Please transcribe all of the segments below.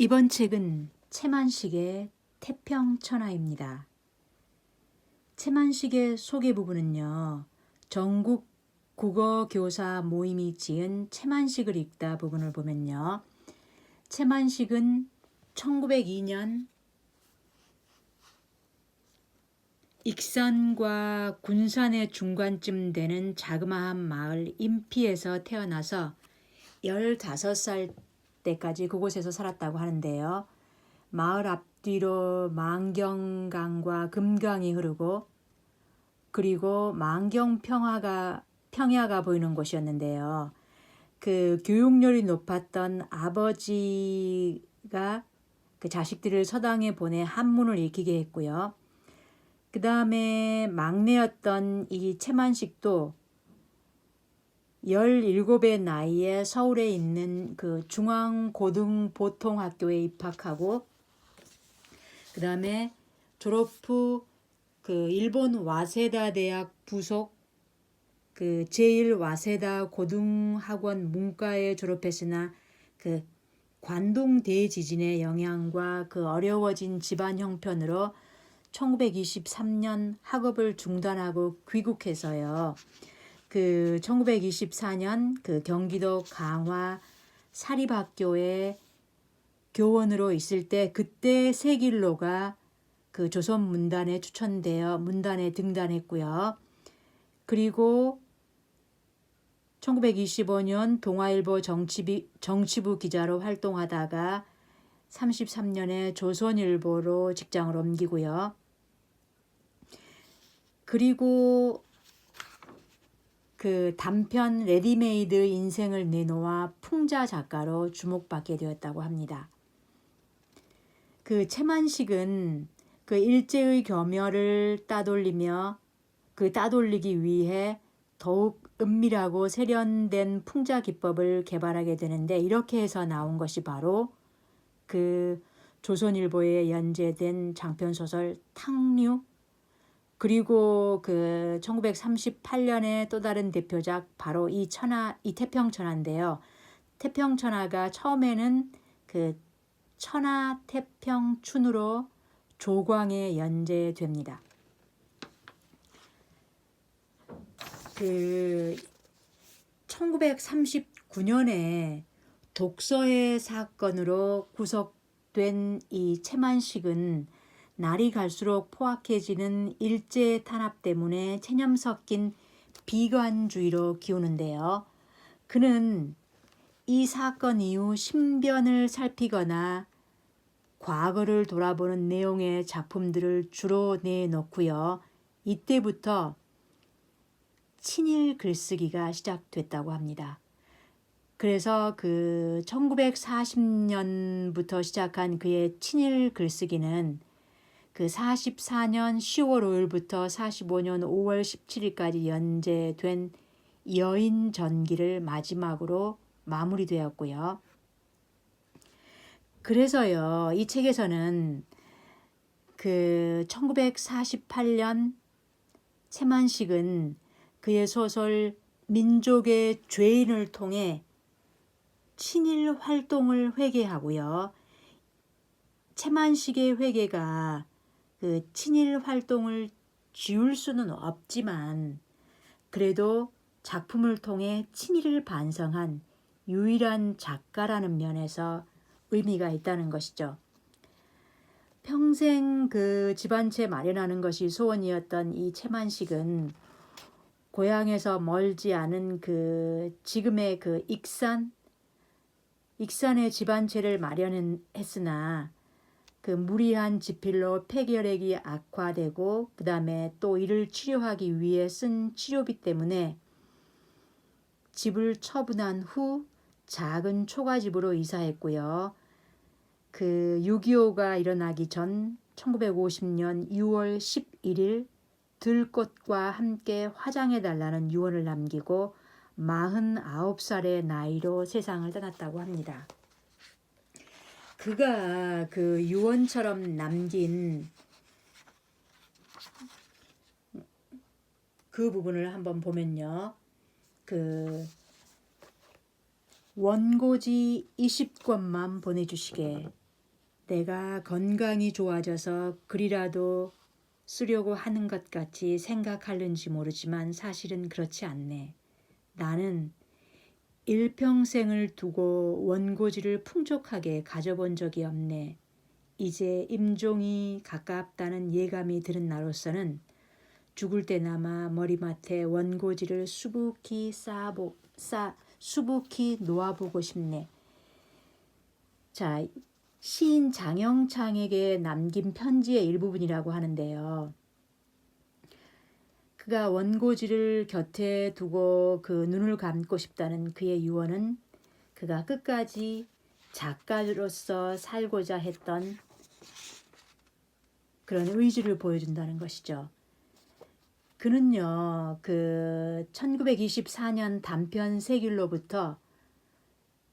이번 책은 채만식의 태평천하입니다. 채만식의 소개 부분은요. 전국 국어교사 모임이 지은 채만식을 읽다 부분을 보면요. 채만식은 1902년 익산과 군산의 중간쯤 되는 자그마한 마을 인피에서 태어나서 15살 때까지 그곳에서 살았다고 하는데요. 마을 앞뒤로 만경강과 금강이 흐르고 그리고 만경평화가 평야가 보이는 곳이었는데요. 그 교육열이 높았던 아버지가 그 자식들을 서당에 보내 한문을 익히게 했고요. 그 다음에 막내였던 이 채만식도 17의 나이에 서울에 있는 그 중앙고등보통학교에 입학하고 그 다음에 졸업 후 그 일본 와세다 대학 부속 그 제1 와세다 고등학원 문과에 졸업했으나 그 관동 대지진의 영향과 그 어려워진 집안 형편으로 1923년 학업을 중단하고 귀국해서요. 그 1924년 그 경기도 강화 사립학교에 교원으로 있을 때 그때 세길로가 그 조선 문단에 추천되어 문단에 등단했고요. 그리고 1925년 동아일보 정치비, 정치부 기자로 활동하다가 33년에 조선일보로 직장을 옮기고요. 그리고 그 단편 레디메이드 인생을 내놓아 풍자 작가로 주목받게 되었다고 합니다. 그 채만식은 그 일제의 겸열을 따돌리며 그 따돌리기 위해 더욱 은밀하고 세련된 풍자 기법을 개발하게 되는데 이렇게 해서 나온 것이 바로 그 조선일보에 연재된 장편 소설 탕류 그리고 그 1938년에 또 다른 대표작 바로 이 천하 이 태평 천하인데요. 태평 천하가 처음에는 그 천하 태평 춘으로 조광에 연재됩니다. 그 1939년에 독서의 사건으로 구속된 이 채만식은 날이 갈수록 포악해지는 일제 탄압 때문에 체념 섞인 비관주의로 기우는데요. 그는 이 사건 이후 신변을 살피거나 과거를 돌아보는 내용의 작품들을 주로 내놓고요. 이때부터 친일 글쓰기가 시작됐다고 합니다. 그래서 그 1940년부터 시작한 그의 친일 글쓰기는 그 44년 10월 5일부터 45년 5월 17일까지 연재된 여인 전기를 마지막으로 마무리되었고요. 그래서요, 이 책에서는 그 1948년 채만식은 그의 소설 민족의 죄인을 통해 친일 활동을 회개하고요. 채만식의 회개가 그 친일 활동을 지울 수는 없지만 그래도 작품을 통해 친일을 반성한 유일한 작가라는 면에서 의미가 있다는 것이죠. 평생 그 집안채 마련하는 것이 소원이었던 이 채만식은 고향에서 멀지 않은 그 지금의 그 익산 익산의 집안채를 마련했으나 그 무리한 지필로 폐결핵이 악화되고 그 다음에 또 이를 치료하기 위해 쓴 치료비 때문에 집을 처분한 후 작은 초가집으로 이사했고요. 그 6.25가 일어나기 전 1950년 6월 11일 들꽃과 함께 화장해 달라는 유언을 남기고 49살의 나이로 세상을 떠났다고 합니다. 그가 그 유언처럼 남긴 그 부분을 한번 보면요. 그 원고지 20권만 보내주시게 내가 건강이 좋아져서 글이라도 쓰려고 하는 것 같이 생각하는지 모르지만 사실은 그렇지 않네. 나는 일평생을 두고 원고지를 풍족하게 가져본 적이 없네. 이제 임종이 가깝다는 예감이 드는 나로서는 죽을 때나마 머리맡에 원고지를 수북히 쌓아보, 쌓, 수북히 놓아보고 싶네. 자, 시인 장영창에게 남긴 편지의 일부분이라고 하는데요. 그가 원고지를 곁에 두고 그 눈을 감고 싶다는 그의 유언은 그가 끝까지 작가로서 살고자 했던 그런 의지를 보여준다는 것이죠. 그는요, 그 1924년 단편 세길로부터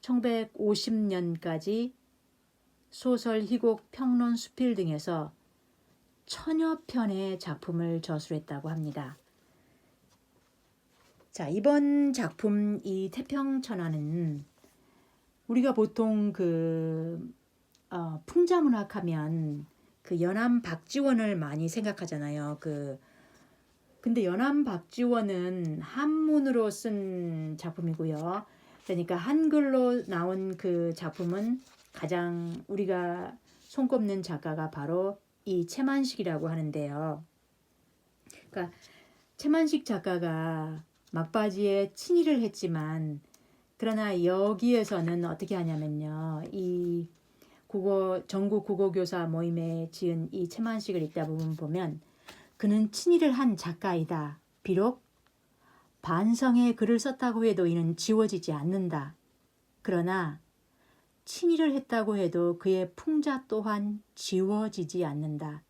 1950년까지 소설, 희곡, 평론, 수필 등에서 천여 편의 작품을 저술했다고 합니다. 자, 이번 작품 이 태평천하는 우리가 보통 그 어, 풍자문학 하면 그 연암 박지원을 많이 생각하잖아요. 그 근데 연암 박지원은 한문으로 쓴 작품이고요. 그러니까 한글로 나온 그 작품은 가장 우리가 손꼽는 작가가 바로 이 채만식이라고 하는데요. 그러니까 채만식 작가가 막바지에 친일을 했지만 그러나 여기에서는 어떻게 하냐면요. 이 국어 전국 국어교사 모임에 지은 이 채만식을 읽다 보면 보면 그는 친일을 한 작가이다. 비록 반성의 글을 썼다고 해도 이는 지워지지 않는다. 그러나 친일을 했다고 해도 그의 풍자 또한 지워지지 않는다.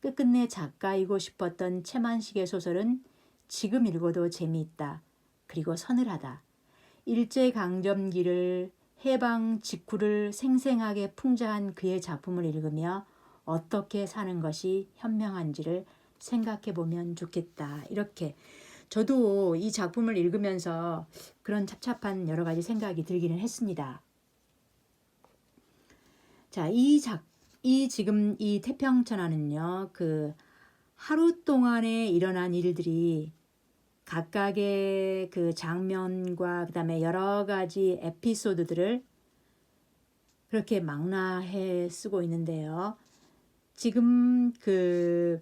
끝끝내 작가이고 싶었던 채만식의 소설은 지금 읽어도 재미있다. 그리고 서늘하다. 일제강점기를 해방 직후를 생생하게 풍자한 그의 작품을 읽으며 어떻게 사는 것이 현명한지를 생각해 보면 좋겠다. 이렇게 저도 이 작품을 읽으면서 그런 찹찹한 여러 가지 생각이 들기는 했습니다. 자, 이 작, 이 지금 이 태평천하는요, 그 하루 동안에 일어난 일들이 각각의 그 장면과 그다음에 여러 가지 에피소드들을 그렇게 망라해 쓰고 있는데요. 지금 그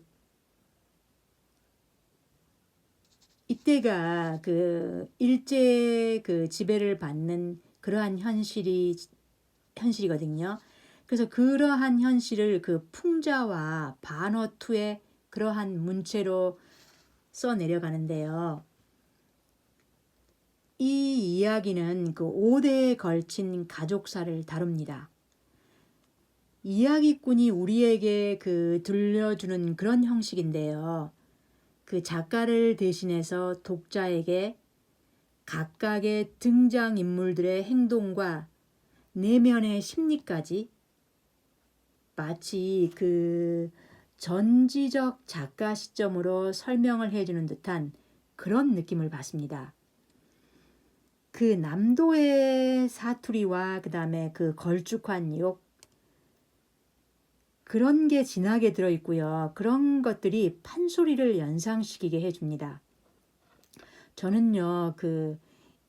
이때가 그 일제 그 지배를 받는 그러한 현실이 현실이거든요. 그래서 그러한 현실을 그 풍자와 반어투의 그러한 문체로 써 내려가는데요. 이 이야기는 그 5대에 걸친 가족사를 다룹니다. 이야기꾼이 우리에게 그 들려주는 그런 형식인데요. 그 작가를 대신해서 독자에게 각각의 등장인물들의 행동과 내면의 심리까지 마치 그 전지적 작가 시점으로 설명을 해주는 듯한 그런 느낌을 받습니다. 그 남도의 사투리와 그 다음에 그 걸쭉한 욕 그런 게 진하게 들어있고요. 그런 것들이 판소리를 연상시키게 해줍니다. 저는요, 그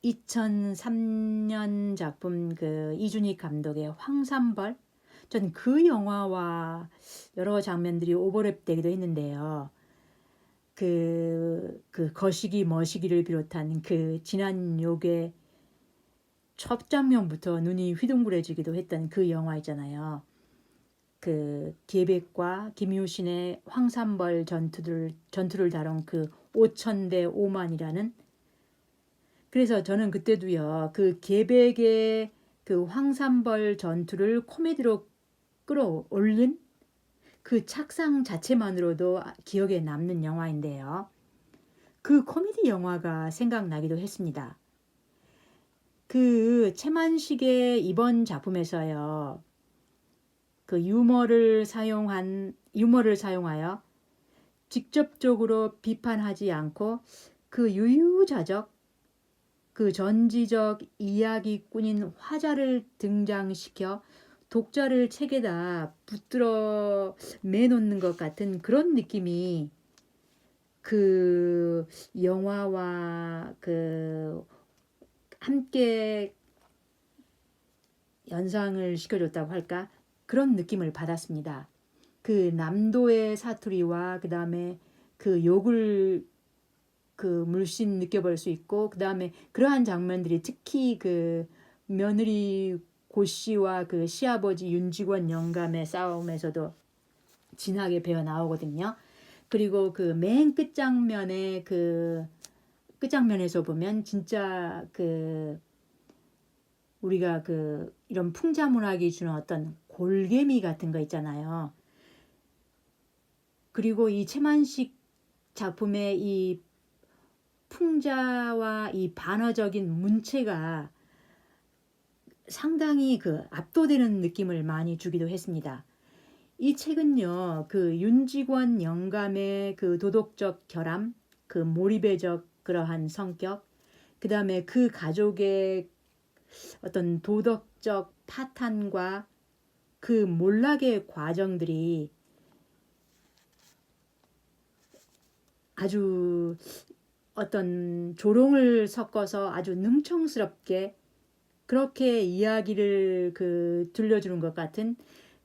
2003년 작품 그 이준익 감독의 황산벌 전 그 영화와 여러 장면들이 오버랩 되기도 했는데요. 그, 그 거시기 머시기를 비롯한 그 진한 욕의 첫 장면부터 눈이 휘둥그레지기도 했던 그 영화 있잖아요. 그 계백과 김유신의 황산벌 전투들 전투를 다룬 그 5천 대 5만이라는 그래서 저는 그때도요 그 계백의 그 황산벌 전투를 코미디로 끌어올린 그 착상 자체만으로도 기억에 남는 영화인데요. 그 코미디 영화가 생각나기도 했습니다. 그 채만식의 이번 작품에서요. 그 유머를 사용한 유머를 사용하여 직접적으로 비판하지 않고 그 유유자적 그 전지적 이야기꾼인 화자를 등장시켜 독자를 책에다 붙들어 매놓는 것 같은 그런 느낌이 그 영화와 그 함께 연상을 시켜줬다고 할까 그런 느낌을 받았습니다. 그 남도의 사투리와 그 다음에 그 욕을 그 물씬 느껴볼 수 있고 그 다음에 그러한 장면들이 특히 그 며느리 고 씨와 그 시아버지 윤직원 영감의 싸움에서도 진하게 배어 나오거든요. 그리고 그 맨 끝장면에 그 끝장면에서 보면 진짜 그 우리가 그 이런 풍자 문학이 주는 어떤 골개미 같은 거 있잖아요. 그리고 이 채만식 작품의 이 풍자와 이 반어적인 문체가 상당히 그 압도되는 느낌을 많이 주기도 했습니다. 이 책은요, 그 윤직원 영감의 그 도덕적 결함, 그 몰입의적 그러한 성격, 그 다음에 그 가족의 어떤 도덕적 파탄과 그 몰락의 과정들이 아주 어떤 조롱을 섞어서 아주 능청스럽게 그렇게 이야기를 그 들려주는 것 같은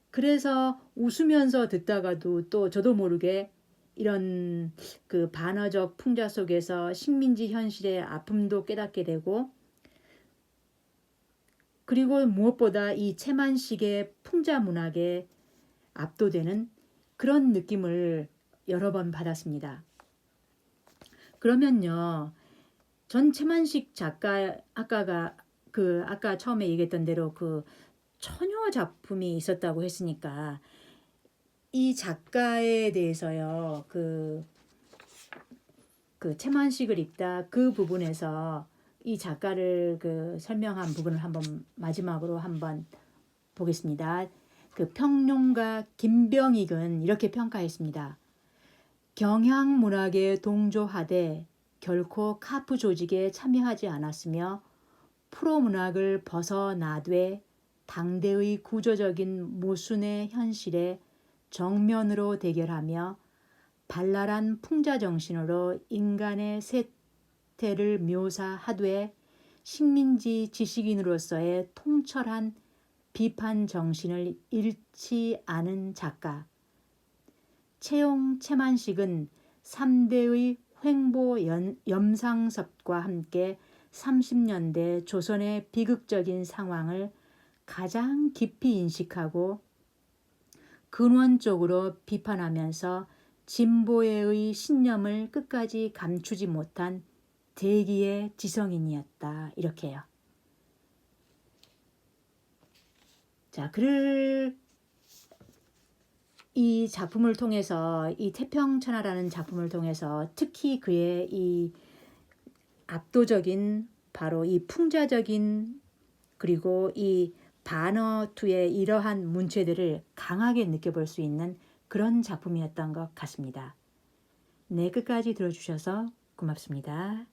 그래서 웃으면서 듣다가도 또 저도 모르게 이런 그 반어적 풍자 속에서 식민지 현실의 아픔도 깨닫게 되고 그리고 무엇보다 이 채만식의 풍자 문학에 압도되는 그런 느낌을 여러 번 받았습니다. 그러면요. 전 채만식 작가 아까가 그 아까 처음에 얘기했던 대로 그 처녀 작품이 있었다고 했으니까 이 작가에 대해서요. 그, 그 채만식을 읽다 그 부분에서 이 작가를 그 설명한 부분을 한번 마지막으로 한번 보겠습니다. 그 평론가 김병익은 이렇게 평가했습니다. 경향 문학에 동조하되 결코 카프 조직에 참여하지 않았으며 프로 문학을 벗어나되 당대의 구조적인 모순의 현실에 정면으로 대결하며 발랄한 풍자 정신으로 인간의 세태를 묘사하되 식민지 지식인으로서의 통철한 비판 정신을 잃지 않은 작가. 채용 채만식은 3대의 횡보 연, 염상섭과 함께 30년대 조선의 비극적인 상황을 가장 깊이 인식하고 근원적으로 비판하면서 진보의 신념을 끝까지 감추지 못한 대기의 지성인이었다. 이렇게요. 자, 글을 이 작품을 통해서 이 태평천하라는 작품을 통해서 특히 그의 이 압도적인 바로 이 풍자적인 그리고 이 반어투의 이러한 문체들을 강하게 느껴볼 수 있는 그런 작품이었던 것 같습니다. 네, 끝까지 들어주셔서 고맙습니다.